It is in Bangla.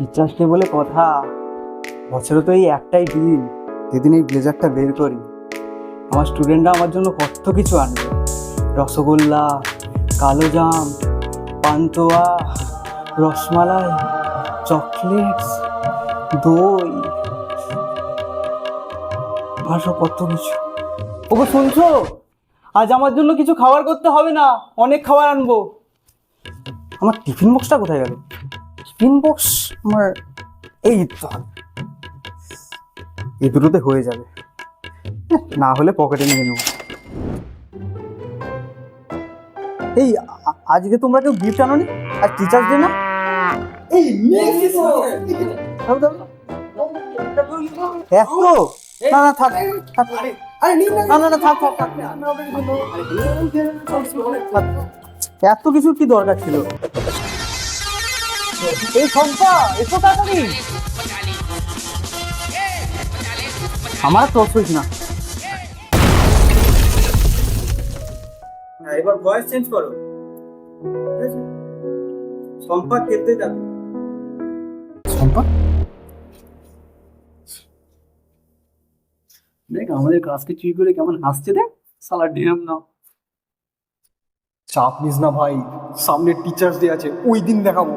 টিচার্স বলে কথা। বছরে তো এই একটাই দিন, যেদিন এই ব্লেজারটা বের করি। আমার স্টুডেন্টরা আমার জন্য কত কিছু আনবে। রসগোল্লা, কালো জাম, পান্তোয়া, রসমালাই, চকলেটস, দই। আরও কত কিছু। ওগো, শুনছো? আজ আমার জন্য কিছু খাবার করতে হবে না, অনেক খাবার আনব। আমার টিফিন বক্সটা কোথায় গেল? টিফিন বক্স আমার এই এই দুটোতে হয়ে যাবে। না হলে পকেটে নিয়ে নেব। এই আজকে তোমরা কেউ গিফট আনোনি? আর টিচার্স ডে না? এই না না থাক। না না না থাক থাক থাক থাক। এত কিছু কি দরকার ছিল? এই শম্পা এসো তাড়াতাড়ি। আমার ক্রস হইস না। হ্যাঁ, এবার ভয়েস চেঞ্জ করো? শম্পা খেলতে যাবে। শম্পা দেখ আমাদের ক্লাসকে চুরি করে কেমন হাসছে দেখ। সালা ঢেম না চাপ নিস না ভাই সামনে টিচার্স ডে আছে ওই দিন দেখাবো।